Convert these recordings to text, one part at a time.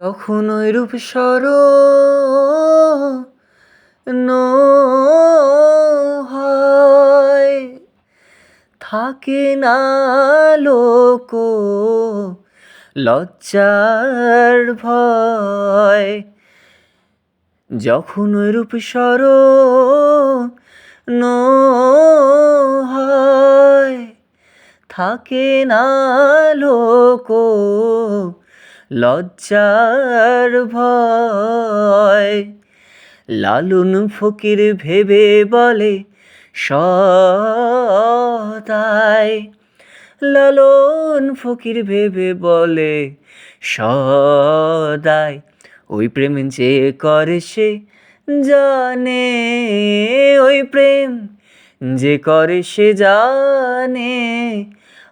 তখন ওই রূপ সর হয় থাকে না লোক লজ্জার ভয়। যখন ওই রূপ সর হয় থাকে না লোক লজ্জার ভয়। লালুন ফকির ভেবে বলে, সদাই। লালন ফকির ভেবে বলে, সদাই। ওই প্রেম যে করে সে জানে, ওই প্রেম যে করে সে জানে।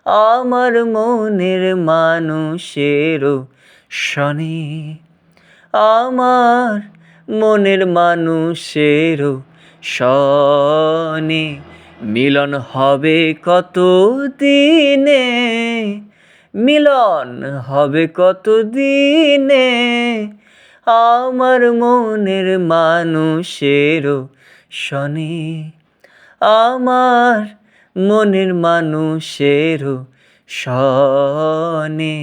আমার মনের মানুষেরও শনি। আমার মনের মানুষেরও শনি। মিলন হবে কত দিনে মিলন হবে কত দিনে আমার মনের মানুষেরও শনি। আমার মনের মানুষেরও শনি।